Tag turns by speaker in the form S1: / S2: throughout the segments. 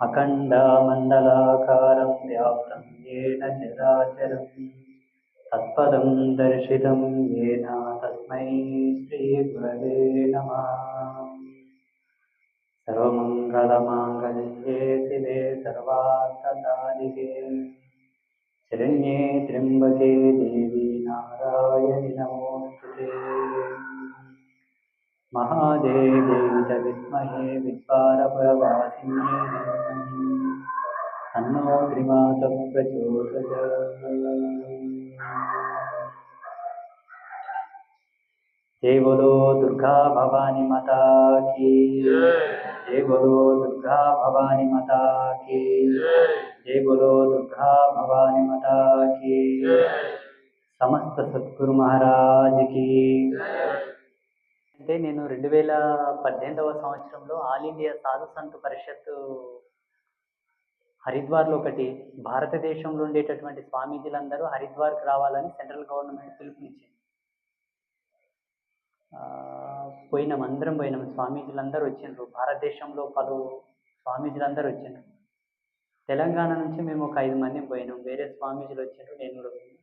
S1: अखण्डमण्डलाकारं व्याप्तं येन चराचरं तत्पदं दर्शितं येन तस्मै श्रीगुरवे नमः। सर्वमङ्गलमाङ्गल्ये शिवे सर्वार्थसाधिके। शरण्ये त्र्यम्बके देवी नारायणि नमोऽस्तुते। महादेवी च विद्महे विद्वारपरवासिन्ये तन्नो त्रिमातः प्रचोदयात्। जय बोलो दुर्गा भवानी माता की जय बोलो दुर्गा भवानी माता की जय बोलो दुर्गा भवानी माता की సమస్త సద్గురు మహారాజ్ కి అంటే నేను రెండు వేల పద్దెనిమిదవ సంవత్సరంలో ఆల్ ఇండియా సాధు సంత్ పరిషత్ హరిద్వార్లో ఒకటి భారతదేశంలో ఉండేటటువంటి స్వామీజీలందరూ హరిద్వార్కి రావాలని సెంట్రల్ గవర్నమెంట్ పిలుపునిచ్చింది. ఆ, పోయినాం అందరం పోయినాం స్వామీజీలందరూ వచ్చిండ్రు. భారతదేశంలో పలు స్వామీజీలందరూ వచ్చిండ్రు. తెలంగాణ నుంచి మేము ఒక ఐదు మంది పోయినాం. వేరే స్వామీజీలు వచ్చిండ్రు నేను కూడా పోయినా.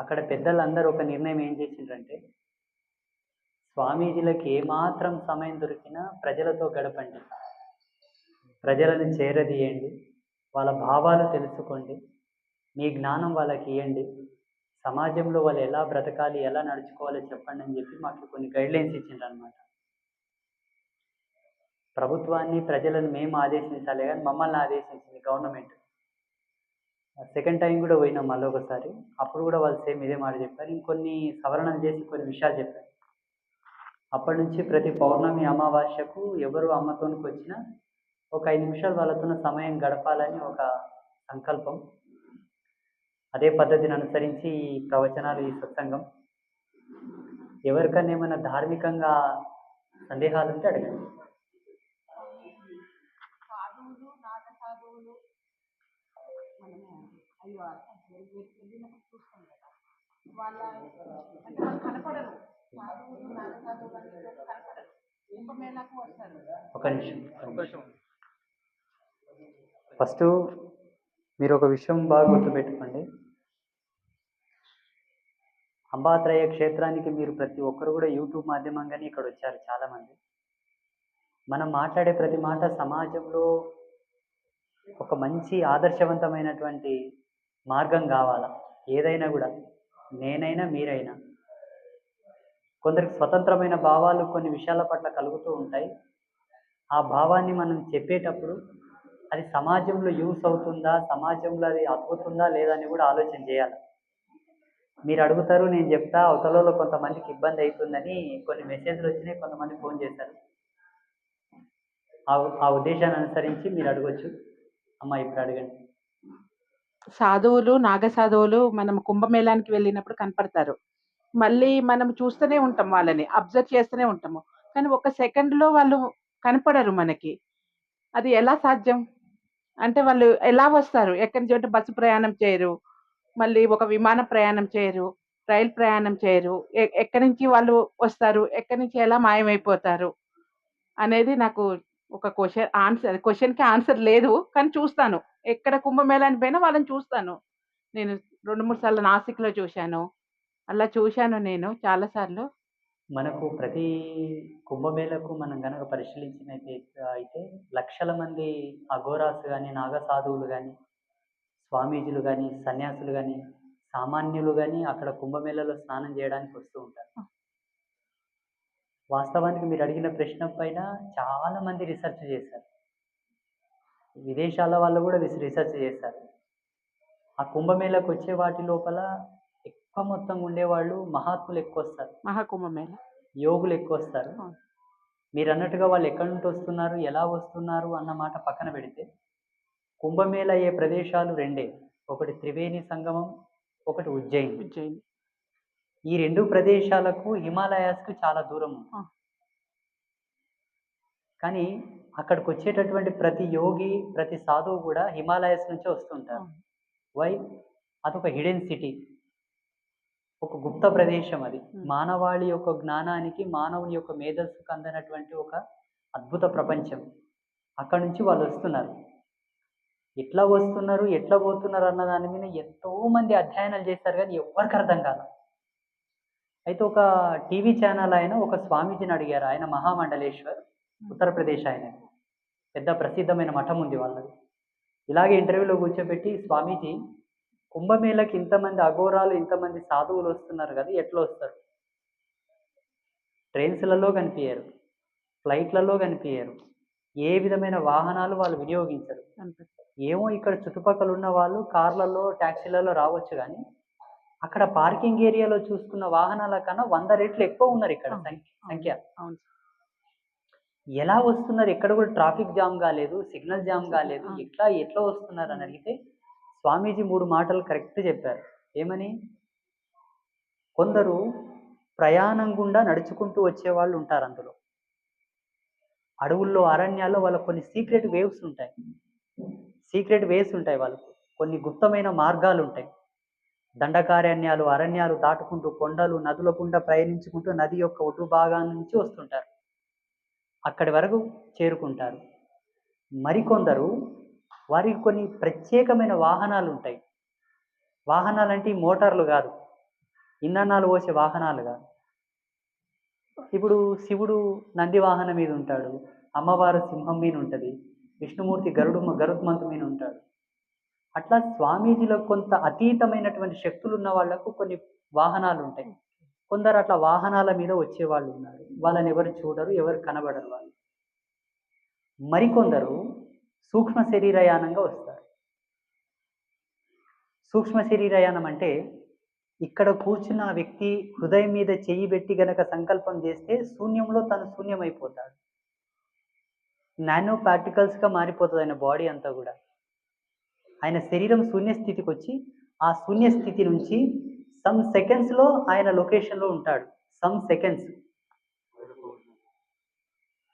S1: అక్కడ పెద్దలందరూ ఒక నిర్ణయం ఏం చేసిండ్రంటే స్వామీజీలకి ఏమాత్రం సమయం దొరికినా ప్రజలతో గడపండి. ప్రజలను చేరదీయండి. వాళ్ళ భావాలు తెలుసుకోండి. మీ జ్ఞానం వాళ్ళకి ఇవ్వండి సమాజంలో వాళ్ళు ఎలా బ్రతకాలి ఎలా నడుచుకోవాలో చెప్పండి అని చెప్పి మాకు కొన్ని గైడ్లైన్స్ ఇచ్చిండ్రు అనమాట ప్రభుత్వాన్ని ప్రజలను మేము ఆదేశించాలి కానీ మమ్మల్ని ఆదేశించింది గవర్నమెంట్. సెకండ్ టైం కూడా పోయినాం మళ్ళీ ఒకసారి. అప్పుడు కూడా వాళ్ళు సేమ్ ఇదే మాట చెప్పారు. ఇంకొన్ని సవరణలు చేసి కొన్ని విషయాలు చెప్పారు. అప్పటి నుంచి ప్రతి పౌర్ణమి అమావాస్యకు ఎవరు అమ్మతోనికి వచ్చినా ఒక ఐదు నిమిషాలు వాళ్ళతో సమయం గడపాలని ఒక సంకల్పం. అదే పద్ధతిని అనుసరించి ఈ ప్రవచనాలు ఈ సత్సంగం. ఎవరికన్నా ఏమైనా ధార్మికంగా సందేహాలు ఉంటే అడగండి.
S2: సాధువులు నాట సాధువులు. మనము అయ్యో వెళ్ళినప్పుడు చూస్తాం కదా. వాళ్ళ అంటే వాళ్ళు కనపడరు. సాధువులు నాట సాధువులు అంటే కనపడరు. కుంభమేళాకు వస్తారు.
S1: ఒక నిమిషం. ఒక నిమిషం ఫస్ట్ మీరు ఒక విషయం బాగా గుర్తుపెట్టుకోండి. అంబాత్రయ క్షేత్రానికి మీరు ప్రతి ఒక్కరు కూడా యూట్యూబ్ మాధ్యమంగానే ఇక్కడ వచ్చారు చాలామంది. మనం మాట్లాడే ప్రతి మాట సమాజంలో ఒక మంచి ఆదర్శవంతమైనటువంటి మార్గం కావాలా? ఏదైనా కూడా నేనైనా మీరైనా. కొందరికి స్వతంత్రమైన భావాలు కొన్ని విషయాల పట్ల కలుగుతూ ఉంటాయి. ఆ భావాన్ని మనం చెప్పేటప్పుడు అది సమాజంలో యూస్ అవుతుందా సమాజంలో అది అతుకుతుందా లేదా అని కూడా ఆలోచన చేయాలి. మీరు అడుగుతారు నేను చెప్తా అవతలలో కొంతమందికి ఇబ్బంది అవుతుందని కొన్ని మెసేజ్లు వచ్చినాయి కొంతమంది ఫోన్ చేశారు. ఆ ఆ ఉద్దేశాన్ని అనుసరించి మీరు అడగొచ్చు. అమ్మ ఇప్పుడు అడగండి.
S3: సాధువులు నాగ సాధువులు మనం కుంభమేళానికి వెళ్ళినప్పుడు కనపడతారు. మళ్ళీ మనం చూస్తూనే ఉంటాం వాళ్ళని అబ్జర్వ్ చేస్తూనే ఉంటాము. కానీ ఒక సెకండ్లో వాళ్ళు కనపడరు మనకి. అది ఎలా సాధ్యం? అంటే వాళ్ళు ఎలా వస్తారు? ఎక్కడి నుంచి అంటే బస్సు ప్రయాణం చేయరు. మళ్ళీ ఒక విమాన ప్రయాణం చేయరు. రైలు ప్రయాణం చేయరు. ఎ- ఎక్కడి నుంచి వాళ్ళు వస్తారు? ఎక్కడి నుంచి ఎలా మాయమైపోతారు? అనేది నాకు ఒక క్వశ్చన్ ఆన్సర్ క్వశ్చన్కి ఆన్సర్ లేదు. కానీ చూస్తాను. ఎక్కడ కుంభమేళానికి పోయినా వాళ్ళని చూస్తాను. నేను రెండు మూడు సార్లు నాసిక్లో చూశాను. అలా చూశాను నేను చాలాసార్లు.
S1: మనకు ప్రతి కుంభమేళకు మనం గనక పరిశీలించినైతే అయితే లక్షల మంది అఘోరాస్ కానీ నాగసాధువులు కానీ స్వామీజీలు కానీ సన్యాసులు కానీ సామాన్యులు కానీ అక్కడ కుంభమేళలో స్నానం చేయడానికి వస్తూ ఉంటారు. వాస్తవానికి మీరు అడిగిన ప్రశ్న పైన చాలా మంది రీసెర్చ్ చేశారు. విదేశాల వాళ్ళు కూడా రిస- రీసెర్చ్ చేశారు. ఆ కుంభమేళకు వచ్చే వాటి లోపల ఎక్కువ మొత్తం ఉండేవాళ్ళు మహాత్ములు ఎక్కువ వస్తారు
S3: మహాకుంభమేళ
S1: యోగులు ఎక్కువ వస్తారు. మీరు అన్నట్టుగా వాళ్ళు ఎక్కడి నుండి వస్తున్నారు ఎలా వస్తున్నారు అన్న మాట పక్కన పెడితే కుంభమేళ అయ్యే ప్రదేశాలు రెండే. ఒకటి త్రివేణి సంగమం ఒకటి ఉజ్జయిని.
S3: ఉజ్జయిని.
S1: ఈ రెండు ప్రదేశాలకు హిమాలయాస్కు చాలా దూరం. కానీ అక్కడికి వచ్చేటటువంటి ప్రతి యోగి ప్రతి సాధువు కూడా హిమాలయస్ నుంచే వస్తుంటారు. వై? అదొక హిడెన్ సిటీ. ఒక గుప్త ప్రదేశం అది. మానవాళి యొక్క జ్ఞానానికి మానవుని యొక్క మేధస్సుకు అందినటువంటి ఒక అద్భుత ప్రపంచం. అక్కడ నుంచి వాళ్ళు వస్తున్నారు. ఎట్లా వస్తున్నారు ఎట్లా పోతున్నారు అన్న దాని మీద ఎంతో మంది అధ్యయనాలు చేస్తారు కానీ ఎవరికి అర్థం కాదు. అయితే ఒక టీవీ ఛానల్ ఆయన ఒక స్వామీజీని అడిగారు. ఆయన మహామండలేశ్వర్ ఉత్తరప్రదేశ్ ఆయన. పెద్ద ప్రసిద్ధమైన మఠం ఉంది వాళ్ళది. ఇలాగే ఇంటర్వ్యూలో కూర్చోబెట్టి స్వామీజీ కుంభమేళకి ఇంతమంది అఘోరాలు ఇంతమంది సాధువులు వస్తున్నారు కదా ఎట్లా వస్తారు ట్రైన్స్లలో కనిపించారు ఫ్లైట్లలో కనిపించారు ఏ విధమైన వాహనాలు వాళ్ళు వినియోగించరు. ఏమో ఇక్కడ చుట్టుపక్కల ఉన్న వాళ్ళు కార్లలో ట్యాక్సీలలో రావచ్చు కానీ అక్కడ పార్కింగ్ ఏరియాలో చూసుకున్న వాహనాల కన్నా వంద రెట్లు ఎక్కువ ఉన్నారు ఇక్కడ. సంఖ్య సంఖ్య
S3: అవును
S1: ఎలా వస్తున్నారు ఎక్కడ కూడా ట్రాఫిక్ జామ్ కాలేదు సిగ్నల్ జామ్ కాలేదు. ఎట్లా ఎట్లా వస్తున్నారు అని అడిగితే స్వామీజీ మూడు మాటలు కరెక్ట్ చెప్పారు. ఏమని? కొందరు ప్రయాణం గుండా నడుచుకుంటూ వచ్చే వాళ్ళు ఉంటారు అందులో. అడవుల్లో అరణ్యాల్లో వాళ్ళకు కొన్ని సీక్రెట్ వేవ్స్ ఉంటాయి. సీక్రెట్ వేవ్స్ ఉంటాయి వాళ్ళకు. కొన్ని గుప్తమైన మార్గాలు ఉంటాయి. దండకారణ్యాలు అరణ్యాలు దాటుకుంటూ కొండలు నదుల గుండా ప్రయాణించుకుంటూ నది యొక్క ఒడ్డు భాగాల నుంచి వస్తుంటారు. అక్కడి వరకు చేరుకుంటారు. మరికొందరు వారికి కొన్ని ప్రత్యేకమైన వాహనాలు ఉంటాయి. వాహనాలు అంటే మోటార్లు కాదు. ఇంధనాలు పోసే వాహనాలు కాదు. ఇప్పుడు శివుడు నంది వాహనం మీద ఉంటాడు. అమ్మవారు సింహం మీద ఉంటుంది. విష్ణుమూర్తి గరుడు గరుత్మంతు మీద ఉంటాడు. అట్లా స్వామీజీలో కొంత అతీతమైనటువంటి శక్తులు ఉన్న వాళ్ళకు కొన్ని వాహనాలు ఉంటాయి. కొందరు అట్లా వాహనాల మీద వచ్చే వాళ్ళు ఉన్నారు. వాళ్ళని ఎవరు చూడరు ఎవరు కనబడరు వాళ్ళు. మరికొందరు సూక్ష్మ శరీరయానంగా వస్తారు. సూక్ష్మ శరీరయానం అంటే ఇక్కడ కూర్చున్న ఆ వ్యక్తి హృదయం మీద చెయ్యి పెట్టి గనక సంకల్పం చేస్తే శూన్యంలో తను శూన్యమైపోతాడు. నానో పార్టికల్స్గా మారిపోతుంది ఆయన బాడీ అంతా కూడా. ఆయన శరీరం శూన్య స్థితికి వచ్చి ఆ శూన్య స్థితి నుంచి సమ్ సెకండ్స్లో ఆయన లొకేషన్లో ఉంటాడు. Some seconds.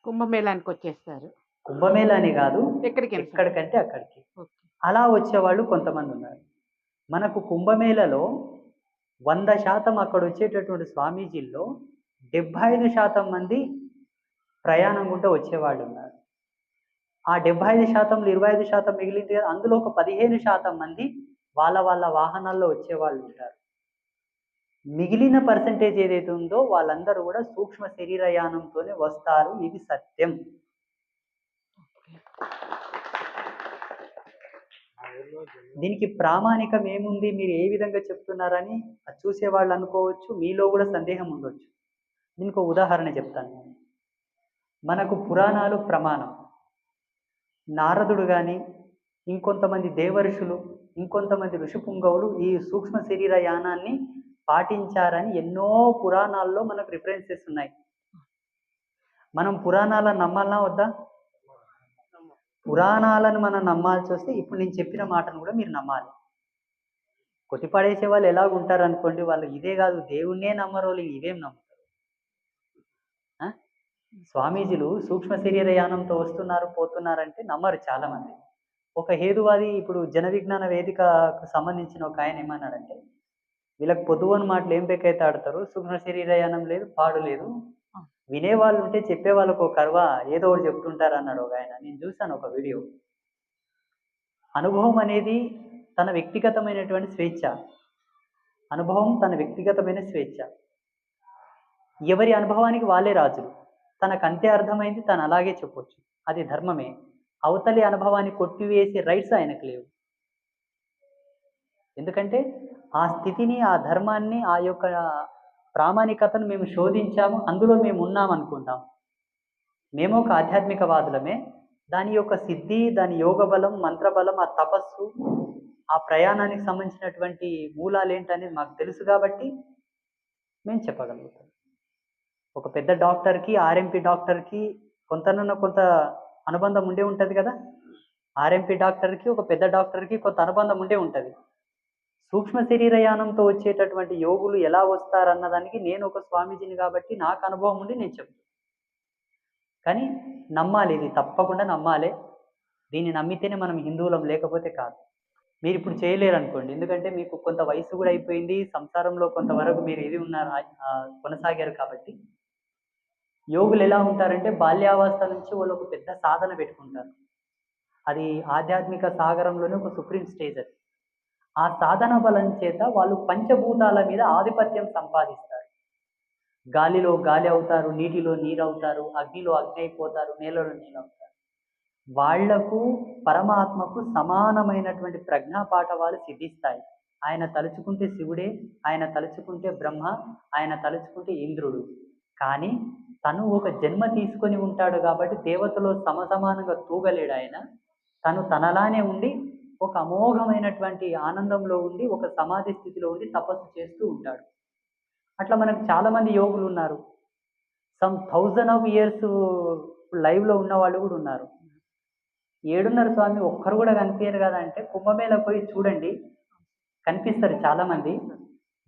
S3: కుంభమేళానికి వచ్చేస్తారు.
S1: కుంభమేళ అని కాదు
S3: ఎక్కడికి
S1: ఎక్కడికంటే అక్కడికి. అలా వచ్చేవాళ్ళు కొంతమంది ఉన్నారు. మనకు కుంభమేళలో వంద శాతం అక్కడ వచ్చేటటువంటి స్వామీజీల్లో డెబ్బై ఐదు శాతం మంది ప్రయాణం గుండా వచ్చేవాళ్ళు ఉన్నారు. ఆ డెబ్బై ఐదు శాతంలో ఇరవై ఐదు శాతం మిగిలింది కదా అందులో ఒక పదిహేను శాతం మంది వాళ్ళ వాళ్ళ వాహనాల్లో వచ్చేవాళ్ళు ఉంటారు. మిగిలిన పర్సంటేజ్ ఏదైతే ఉందో వాళ్ళందరూ కూడా సూక్ష్మ శరీరయానంతోనే వస్తారు ఇది సత్యం. దీనికి ప్రామాణికం ఏముంది? మీరు ఏ విధంగా చెప్తున్నారని అది చూసే వాళ్ళు అనుకోవచ్చు మీలో కూడా సందేహం ఉండొచ్చు. దీనికి ఒక ఉదాహరణ చెప్తాను నేను. మనకు పురాణాలు ప్రమాణం. నారదుడు కానీ ఇంకొంతమంది దేవర్షులు ఇంకొంతమంది ఋషిపుంగవులు ఈ సూక్ష్మ శరీర యానాన్ని పాటించారని ఎన్నో పురాణాల్లో మనకు రిఫరెన్సెస్ ఉన్నాయి. మనం పురాణాలను నమ్మాలా వద్దా? పురాణాలను మనం నమ్మాల్సి వస్తే ఇప్పుడు నేను చెప్పిన మాటను కూడా మీరు నమ్మాలి. కొట్టిపడేసే వాళ్ళు ఎలా ఉంటారు అనుకోండి వాళ్ళు ఇదే కాదు దేవుణ్ణే నమ్మరు వాళ్ళు ఇవేం నమ్ముతారు ఆ? స్వామీజీలు సూక్ష్మ శరీర యానంతో వస్తున్నారు పోతున్నారంటే నమ్మరు చాలా మంది ఒక హేతువాది ఇప్పుడు జన విజ్ఞాన వేదికకు సంబంధించిన ఒక ఆయన ఏమన్నాడంటే వీళ్ళకి పొద్దువని మాటలు ఏం బెక్కైతే ఆడతారు సూక్ష్మ శరీర యానం లేదు పాడు లేదు వినేవాళ్ళు ఉంటే చెప్పే వాళ్ళకు ఒక కర్వ ఏదో ఒకటి చెప్తుంటారు అన్నాడు ఒక ఆయన. నేను చూశాను ఒక వీడియో. అనుభవం అనేది తన వ్యక్తిగతమైనటువంటి స్వేచ్ఛ. అనుభవం తన వ్యక్తిగతమైన స్వేచ్ఛ. ఎవరి అనుభవానికి వాళ్ళే రాజులు. తనకు అంతే అర్థమైంది తను అలాగే చెప్పొచ్చు. అది ధర్మమే. అవతలి అనుభవాన్ని కొట్టివేసే రైట్స్ ఆయనకు లేవు. ఎందుకంటే ఆ స్థితిని ఆ ధర్మాన్ని ఆ యొక్క ప్రామాణికతను మేము శోధించాము అందులో మేము ఉన్నాం అనుకుందాం మేము ఒక ఆధ్యాత్మికవాదులమే. దాని యొక్క సిద్ధి దాని యోగ బలం మంత్రబలం ఆ తపస్సు ఆ ప్రయాణానికి సంబంధించినటువంటి మూలాలు ఏంటనేది మాకు తెలుసు కాబట్టి మేము చెప్పగలుగుతాం. ఒక పెద్ద డాక్టర్కి ఆర్ఎంపీ డాక్టర్కి కొంతనన్న కొంత అనుబంధం ఉండే ఉంటుంది కదా? ఆర్ఎంపీ డాక్టర్కి ఒక పెద్ద డాక్టర్కి కొంత అనుబంధం ఉండే ఉంటుంది. సూక్ష్మ శరీరయానంతో వచ్చేటటువంటి యోగులు ఎలా వస్తారన్నదానికి నేను ఒక స్వామీజీని కాబట్టి నాకు అనుభవం ఉండి నేను చెప్తాను కానీ నమ్మాలి ఇది తప్పకుండా నమ్మాలి. దీన్ని నమ్మితేనే మనం హిందువులం లేకపోతే కాదు. మీరు ఇప్పుడు చేయలేరు అనుకోండి ఎందుకంటే మీకు కొంత వయసు కూడా అయిపోయింది సంసారంలో కొంతవరకు మీరు ఇది ఉన్నారు కొనసాగారు కాబట్టి. యోగులు ఎలా ఉంటారంటే బాల్యావస్థ నుంచి వాళ్ళు ఒక పెద్ద సాధన పెట్టుకుంటారు. అది ఆధ్యాత్మిక సాగరంలోనే ఒక సుప్రీం స్టేజ్ అది. ఆ సాధన బలం చేత వాళ్ళు పంచభూతాల మీద ఆధిపత్యం సంపాదిస్తారు. గాలిలో గాలి అవుతారు నీటిలో నీరు అవుతారు అగ్నిలో అగ్ని అయిపోతారు నేలలో నీళ్ళు అవుతారు. వాళ్ళకు పరమాత్మకు సమానమైనటువంటి ప్రజ్ఞా పాఠవాలు సిద్ధిస్తాయి. ఆయన తలుచుకుంటే శివుడే ఆయన తలుచుకుంటే బ్రహ్మ ఆయన తలుచుకుంటే ఇంద్రుడు. కానీ తను ఒక జన్మ తీసుకొని ఉంటాడు కాబట్టి దేవతలో సమసమానంగా తూగలేడు ఆయన. తను తనలానే ఉండి ఒక అమోఘమైనటువంటి ఆనందంలో ఉండి ఒక సమాధి స్థితిలో ఉండి తపస్సు చేస్తూ ఉంటాడు. అట్లా మనకు చాలామంది యోగులు ఉన్నారు. సమ్ థౌజండ్ ఆఫ్ ఇయర్స్ లైవ్లో ఉన్న వాళ్ళు కూడా ఉన్నారు. ఏడున్నర స్వామి ఒక్కరు కూడా కనిపించారు కదా అంటే కుంభమేళ పోయి చూడండి. కనిపిస్తారు చాలామంది.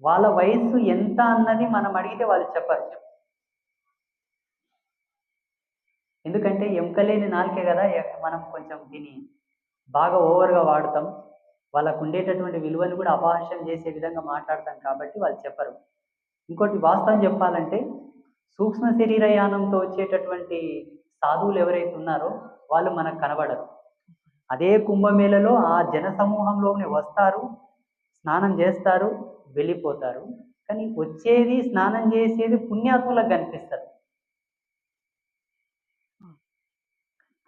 S1: వాళ్ళ వయస్సు ఎంత అన్నది మనం అడిగితే వాళ్ళు చెప్పరు. ఎందుకంటే ఎముకలేని నాలుకే కదా మనం కొంచెం దీని బాగా ఓవర్గా వాడతాం. వాళ్ళకు ఉండేటటువంటి విలువను కూడా అపహాస్యం చేసే విధంగా మాట్లాడతాం కాబట్టి వాళ్ళు చెప్పరు. ఇంకోటి వాస్తవం చెప్పాలంటే సూక్ష్మ శరీరయానంతో వచ్చేటటువంటి సాధువులు ఎవరైతే ఉన్నారో వాళ్ళు మనకు కనబడరు. అదే కుంభమేళలో ఆ జన సమూహంలోనే వస్తారు స్నానం చేస్తారు వెళ్ళిపోతారు. కానీ వచ్చేది స్నానం చేసేది పుణ్యాత్ములకు కనిపిస్తారు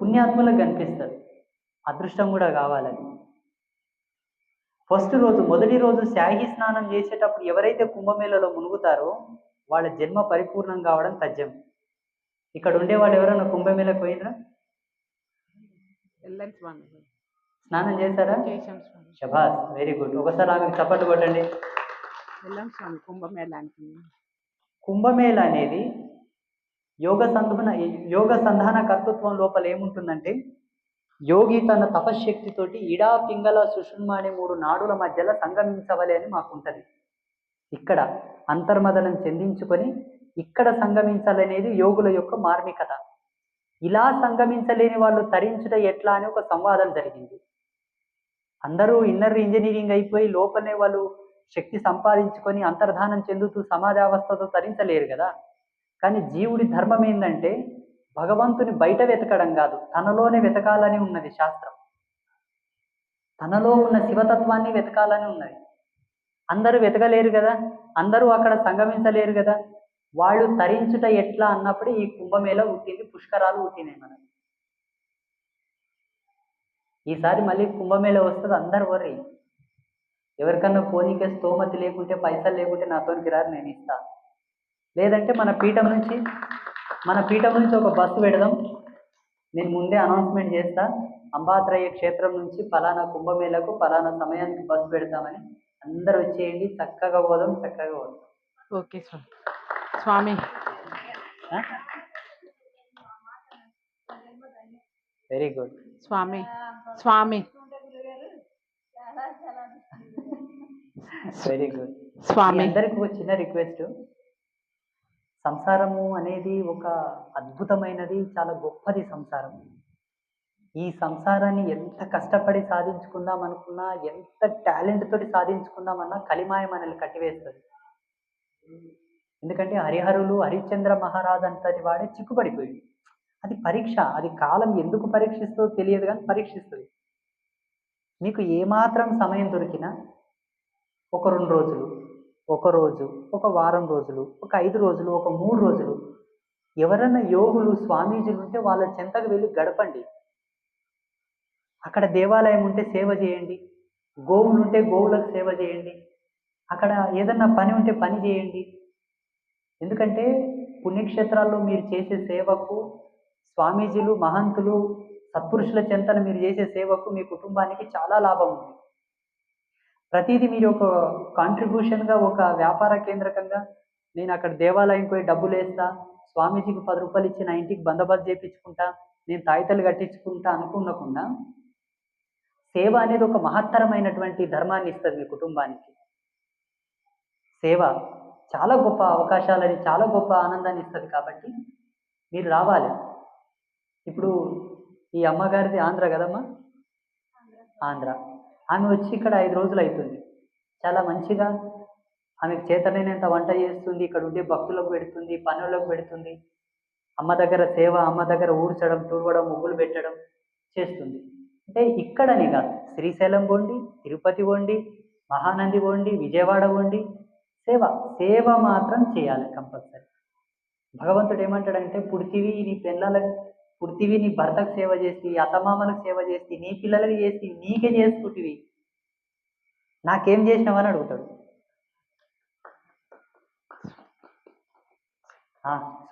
S1: పుణ్యాత్ములకు కనిపిస్తారు అదృష్టం కూడా కావాలని. ఫస్ట్ రోజు మొదటి రోజు శాహి స్నానం చేసేటప్పుడు ఎవరైతే కుంభమేళలో మునుగుతారో వాళ్ళ జన్మ పరిపూర్ణం కావడం తథ్యం. ఇక్కడ ఉండే వాళ్ళు ఎవరైనా కుంభమేళకు పోయినరా
S3: స్వామి.
S1: స్నానం చేశారా? శబాస్ వెరీ గుడ్. ఒకసారి ఆమెకు చప్పట్లు కొట్టండి.
S3: కుంభమేళానికి.
S1: కుంభమేళ అనేది యోగ సంధాన యోగ సంధాన కర్తృత్వం లోపల ఏముంటుందంటే యోగి తన తపశ్శక్తితోటి ఇడా పింగళ సుషుమ్మ అనే మూడు నాడుల మధ్యలో సంగమించవలే అని మాకుంటుంది. ఇక్కడ అంతర్మదనం చెందించుకొని ఇక్కడ సంగమించాలనేది యోగుల యొక్క మార్మికత. ఇలా సంగమించలేని వాళ్ళు తరించుట ఎట్లా అని ఒక సంవాదం జరిగింది. అందరూ ఇన్నర్ ఇంజనీరింగ్ అయిపోయి లోపలనే వాళ్ళు శక్తి సంపాదించుకొని అంతర్ధానం చెందుతూ సమాజావస్థతో తరించలేరు కదా. కానీ జీవుడి ధర్మం ఏంటంటే భగవంతుని బయట వెతకడం కాదు తనలోనే వెతకాలని ఉన్నది శాస్త్రం. తనలో ఉన్న శివతత్వాన్ని వెతకాలని ఉన్నది. అందరూ వెతకలేరు కదా? అందరూ అక్కడ సంగమించలేరు కదా? వాళ్ళు తరించుట ఎట్లా అన్నప్పుడు ఈ కుంభమేళ పుట్టింది పుష్కరాలు పుట్టినాయి మనకి. ఈసారి మళ్ళీ కుంభమేళ వస్తుంది అందరు వర్రి ఎవరికన్నా పోనీకే స్తోమతి లేకుంటే పైసలు లేకుంటే నాతోనికి రారు నేను ఇస్తా. లేదంటే మన పీఠం నుంచి మన పీఠం నుంచి ఒక బస్సు పెడదాం. నేను ముందే అనౌన్స్మెంట్ చేస్తా. అంబాత్రయ క్షేత్రం నుంచి ఫలానా కుంభమేళకు ఫలానా సమయానికి బస్సు పెడతామని అందరూ వచ్చేయండి. చక్కగా పోదాం చక్కగా పోదాం.
S3: ఓకే స్వామి. స్వామి
S1: వెరీ గుడ్
S3: స్వామి స్వామి.
S1: వెరీ గుడ్
S3: స్వామి.
S1: అందరికి ఒక చిన్న రిక్వెస్ట్ సంసారము అనేది ఒక అద్భుతమైనది చాలా గొప్పది సంసారం. ఈ సంసారాన్ని ఎంత కష్టపడి సాధించుకుందాం అనుకున్నా ఎంత టాలెంట్ తోటి సాధించుకుందామన్నా కలిమాయ మనల్ని కట్టివేస్తుంది. ఎందుకంటే హరిహరులు హరిశ్చంద్ర మహారాజ్ అంతటి వాడే చిక్కుపడిపోయింది అది పరీక్ష అది కాలం ఎందుకు పరీక్షిస్తుందో తెలియదు కానీ పరీక్షిస్తుంది. మీకు ఏమాత్రం సమయం దొరికినా ఒక రెండు రోజులు ఒక రోజు ఒక వారం రోజులు ఒక ఐదు రోజులు ఒక మూడు రోజులు. ఎవరైనా యోగులు స్వామీజీలు ఉంటే వాళ్ళ చెంతకు వెళ్ళి గడపండి. అక్కడ దేవాలయం ఉంటే సేవ చేయండి. గోవులు ఉంటే గోవులకు సేవ చేయండి. అక్కడ ఏదన్నా పని ఉంటే పని చేయండి. ఎందుకంటే పుణ్యక్షేత్రాల్లో మీరు చేసే సేవకు స్వామీజీలు మహంతులు సత్పురుషుల చెంతన మీరు చేసే సేవకు మీ కుటుంబానికి చాలా లాభం ఉంది. ప్రతిదీ మీరు ఒక కాంట్రిబ్యూషన్గా ఒక వ్యాపార కేంద్రకంగా నేను అక్కడ దేవాలయం పోయి డబ్బులు వేస్తా స్వామీజీకి పది రూపాయలు ఇచ్చి నా ఇంటికి బందోబస్తు చేయించుకుంటా నేను తాయితలు కట్టించుకుంటా అనుకున్నకుండా సేవ అనేది ఒక మహత్తరమైనటువంటి ధర్మాన్ని ఇస్తుంది మీ కుటుంబానికి. సేవ చాలా గొప్ప అవకాశాలని చాలా గొప్ప ఆనందాన్ని ఇస్తుంది కాబట్టి మీరు రావాలి. ఇప్పుడు ఈ అమ్మగారిది ఆంధ్ర కదమ్మా? ఆంధ్ర. ఆమె వచ్చి ఇక్కడ ఐదు రోజులు అవుతుంది చాలా మంచిగా ఆమెకు చేతనైనంత వంట చేస్తుంది ఇక్కడ ఉండే భక్తులకు పెడుతుంది పనులకు పెడుతుంది. అమ్మ దగ్గర సేవ అమ్మ దగ్గర ఊడ్చడం తుడవడం ముగ్గులు పెట్టడం చేస్తుంది. అంటే ఇక్కడనే కాదు శ్రీశైలం వండి తిరుపతి వండి మహానంది వండి విజయవాడ వండి సేవ సేవ మాత్రం చేయాలి కంపల్సరీ. భగవంతుడు ఏమంటాడంటే పుడితివి నీ పిల్లలకు పుడితివి నీ భర్తకు సేవ చేసి అత్తమామలకు సేవ చేసి నీ పిల్లలకి చేసి నీకే చేసుకుంటివి. నాకేం చేసినావని అడుగుతాడు.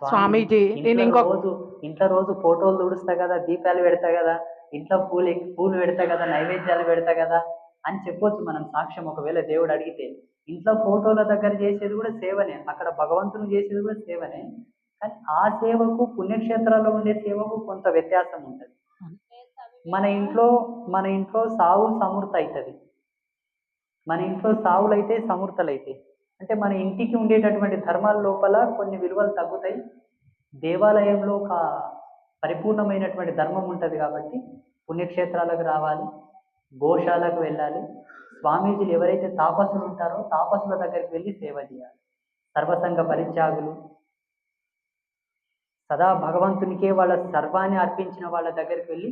S3: స్వామీజీ, నేను
S1: ఇంట్లో
S3: ఇంకొక-
S1: రోజు ఇంట్లో రోజు ఫోటోలు తుడుస్తా కదా దీపాలు పెడతా కదా ఇంట్లో పూలు పూలు పెడతా కదా నైవేద్యాలు పెడతా కదా అని చెప్పొచ్చు మనం సాక్ష్యం. ఒకవేళ దేవుడు అడిగితే ఇంట్లో ఫోటోల దగ్గర చేసేది కూడా సేవనే అక్కడ భగవంతుని చేసేది కూడా సేవనే. కానీ ఆ సేవకు పుణ్యక్షేత్రాల్లో ఉండే సేవకు కొంత వ్యత్యాసం ఉంటుంది. మన ఇంట్లో మన ఇంట్లో సావు సమృద్ధ అవుతుంది మన ఇంట్లో సావులు అయితే అవుతాయి అంటే మన ఇంటికి ఉండేటటువంటి ధర్మాల లోపల కొన్ని విలువలు తగ్గుతాయి. దేవాలయంలో ఒక పరిపూర్ణమైనటువంటి ధర్మం ఉంటుంది కాబట్టి పుణ్యక్షేత్రాలకు రావాలి గోశాలకు వెళ్ళాలి. స్వామీజీలు ఎవరైతే తాపసులు ఉంటారో తాపసుల దగ్గరికి వెళ్ళి సేవ చేయాలి. సర్వసంగ పరిత్యాగులు సదా భగవంతునికే వాళ్ళ సర్వాన్ని అర్పించిన వాళ్ళ దగ్గరికి వెళ్ళి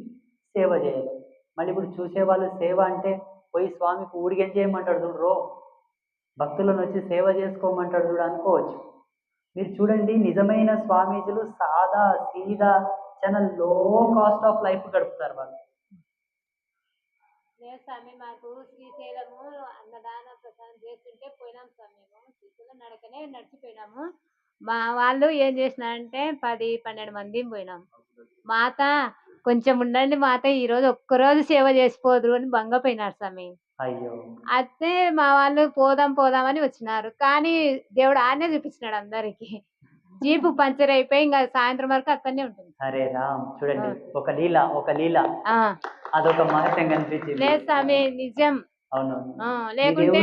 S1: సేవ చేయాలి. మళ్ళీ ఇప్పుడు చూసే వాళ్ళు సేవ అంటే పోయి స్వామికి ఊడిగం చేయమంటాడు చూడు రో. భక్తులను వచ్చి సేవ చేసుకోమంటాడు చూడు అనుకోవచ్చు. మీరు చూడండి నిజమైన స్వామీజీలు సాదా సీదా చాలా లో కాస్ట్ ఆఫ్ లైఫ్ గడుపుతారు వాళ్ళు.
S2: లేదు స్వామి మాకు శ్రీశైలము అన్నదాన ప్రసాదం చేస్తుంటే పోయినాం స్వామి మేము. శ్రీశైలం నడకనే నడిచిపోయినాము. మా వాళ్ళు ఏం చేసినారంటే పది పన్నెండు మంది పోయినాం. మాత కొంచెం ఉండండి మాత ఈ రోజు ఒక్కరోజు సేవ చేసిపోదురు అని బంగపోయినారు స్వామి. అయితే మా వాళ్ళు పోదాం పోదాం అని వచ్చినారు. కానీ దేవుడు ఆనే చూపించినాడు అందరికి. జీపు పంచర్ అయిపోయి ఇంకా సాయంత్రం వరకు అక్కడనే ఉంటుంది.
S1: అరే రామ్ చూడండి ఒక లీల ఒక లీల. అదొక మహత్యం కనిపించింది.
S2: లేదు స్వామి నిజం.
S1: అవును.
S2: లేకుంటే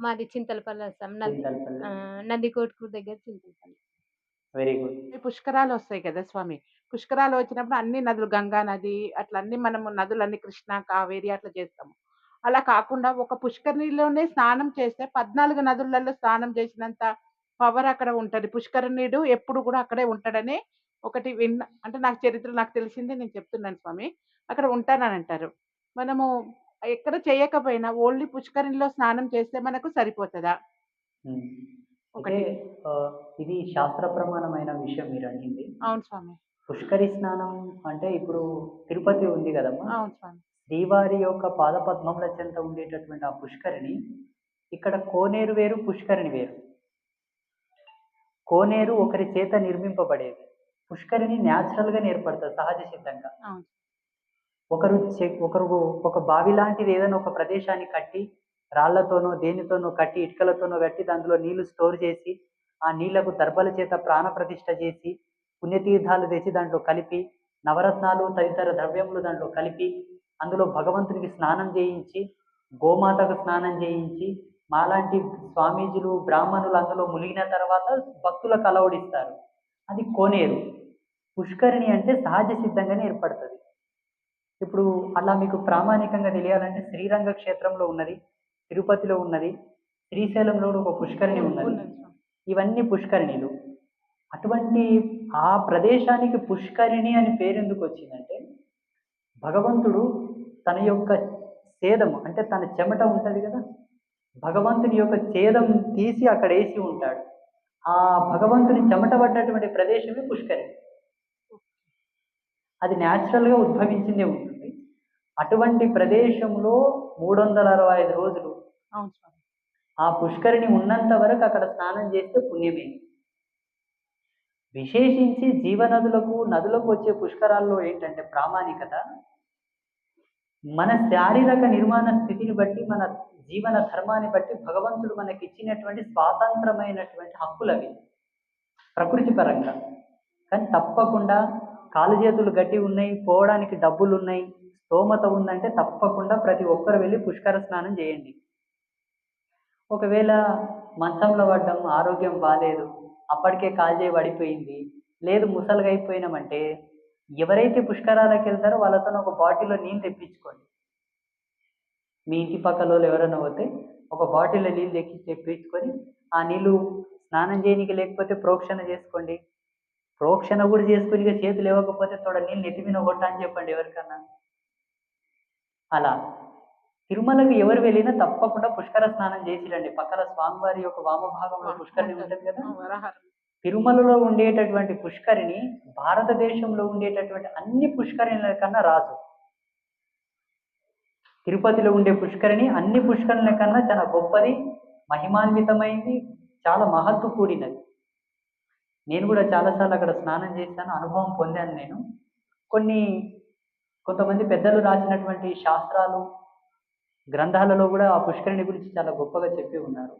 S2: మాది చింతలపల్లి వస్తాం నంది
S1: చింతలపల్లి.
S2: ఆ, దగ్గర చింతలపల్లి
S1: వెరీ గుడ్.
S3: ఈ పుష్కరాలు వస్తాయి కదా స్వామి. పుష్కరాలు వచ్చినప్పుడు అన్ని నదులు గంగా నది అట్లా అన్ని మనము నదులన్నీ కృష్ణ కావేరి అట్లా చేస్తాము. అలా కాకుండా ఒక పుష్కరిణిలోనే స్నానం చేస్తే పద్నాలుగు నదులలో స్నానం చేసినంత పవర్ అక్కడ ఉంటది. పుష్కరిణీడు ఎప్పుడు కూడా అక్కడే ఉంటాడని ఒకటి విన్న అంటే నాకు చరిత్ర నాకు తెలిసింది నేను చెప్తున్నాను స్వామి. అక్కడ ఉంటానని అంటారు. మనము ఎక్కడ చేయకపోయినా ఓన్లీ పుష్కరిణిలో స్నానం చేస్తే మనకు సరిపోతుందా. ఒకటి.
S1: ఇది శాస్త్ర ప్రమాణమైన విషయం మీరు అడిగింది
S3: అవును స్వామి.
S1: పుష్కరి స్నానం అంటే ఇప్పుడు తిరుపతి ఉంది కదమ్మా.
S3: అవును స్వామి.
S1: శ్రీవారి యొక్క పాదపద్మముల చెంత ఉండేటటువంటి ఆ పుష్కరిణి ఇక్కడ కోనేరు వేరు పుష్కరిణి వేరు. కోనేరు ఒకరి చేత నిర్మింపబడేది. పుష్కరిణి natural గా ఏర్పడుతుంది సహజ సిద్ధంగా.
S3: అవును.
S1: ఒకరు చె- ఒకరు ఒక బావి లాంటిది ఏదైనా ఒక ప్రదేశాన్ని కట్టి రాళ్ళతోనో దేనితోనో కట్టి ఇటుకలతోనో కట్టి దాంట్లో నీళ్ళు స్టోర్ చేసి ఆ నీళ్ళకు దర్భల చేత ప్రాణ ప్రతిష్ఠ చేసి పుణ్యతీర్థాలు తెచ్చి దాంట్లో కలిపి నవరత్నాలు తదితర ద్రవ్యములు దాంట్లో కలిపి అందులో భగవంతునికి స్నానం చేయించి గోమాతకు స్నానం చేయించి మాలాంటి స్వామీజీలు బ్రాహ్మణులు అందులో మునిగిన తర్వాత భక్తులకు అలవడిస్తారు అది కోనేరు. పుష్కరిణి అంటే సహజ సిద్ధంగానే ఏర్పడుతుంది. ఇప్పుడు అలా మీకు ప్రామాణికంగా తెలియాలంటే శ్రీరంగ క్షేత్రంలో ఉన్నది తిరుపతిలో ఉన్నది శ్రీశైలంలో ఒక పుష్కరిణి ఉన్నది. ఇవన్నీ పుష్కరిణిలు. అటువంటి ఆ ప్రదేశానికి పుష్కరిణి అని పేరెందుకు వచ్చిందంటే భగవంతుడు తన యొక్క ఛేదం అంటే తన చెమట ఉంటుంది కదా భగవంతుని యొక్క ఛేదం తీసి అక్కడ వేసి ఉంటాడు. ఆ భగవంతుని చెమట పడ్డటువంటి ప్రదేశమే పుష్కరిణి. అది న్యాచురల్గా ఉద్భవించిందే ఉంటుంది అటువంటి ప్రదేశంలో మూడు వందల అరవై ఐదు రోజులు ఆ పుష్కరిణి ఉన్నంత వరకు అక్కడ స్నానం చేస్తే పుణ్యమే. విశేషించి జీవనదులకు నదులకు వచ్చే పుష్కరాల్లో ఏంటంటే ప్రామాణికత. మన శారీరక నిర్మాణ స్థితిని బట్టి మన జీవన ధర్మాన్ని బట్టి భగవంతుడు మనకి ఇచ్చినటువంటి స్వాతంత్రమైనటువంటి హక్కులు అవి ప్రకృతి పరంగా. కానీ తప్పకుండా కాలు చేతులు గట్టి ఉన్నాయి పోవడానికి డబ్బులు ఉన్నాయి స్తోమత ఉందంటే తప్పకుండా ప్రతి ఒక్కరు వెళ్ళి పుష్కర స్నానం చేయండి. ఒకవేళ మంచంలో పడ్డం ఆరోగ్యం బాగాలేదు అప్పటికే కాల్జే పడిపోయింది లేదు ముసలిగా అయిపోయినామంటే ఎవరైతే పుష్కరాలకు వెళ్తారో వాళ్ళతో ఒక బాటిల్లో నీళ్ళు తెప్పించుకోండి. మీ ఇంటి పక్కల వాళ్ళు ఎవరైనా పోతే ఒక బాటిల్లో నీళ్ళు తెచ్చి తెప్పించుకొని ఆ నీళ్ళు స్నానం చేయనీకి లేకపోతే ప్రోక్షణ చేసుకోండి. ప్రోక్షణ కూడా చేసుకుని ఇక చేతులు ఇవ్వకపోతే తోడ నీళ్ళు నెత్తి మీద కొట్ట అని చెప్పండి ఎవరికన్నా. అలా. తిరుమలకు ఎవరు వెళ్ళినా తప్పకుండా పుష్కర స్నానం చేసిరండి. పక్కన స్వామివారి యొక్క వామభాగంలో పుష్కరిణి ఉంటుంది కదా? తిరుమలలో ఉండేటటువంటి పుష్కరిణి భారతదేశంలో ఉండేటటువంటి అన్ని పుష్కరిణుల కన్నా రాజు. తిరుపతిలో ఉండే పుష్కరిణి అన్ని పుష్కరిణుల కన్నా చాలా గొప్పది మహిమాన్వితమైంది చాలా మహత్తు కూడినది నేను కూడా చాలాసార్లు అక్కడ స్నానం చేశాను అనుభవం పొందాను నేను. కొన్ని కొంతమంది పెద్దలు రాసినటువంటి శాస్త్రాలు గ్రంథాలలో కూడా ఆ పుష్కరిణి గురించి చాలా గొప్పగా చెప్పి ఉన్నారు.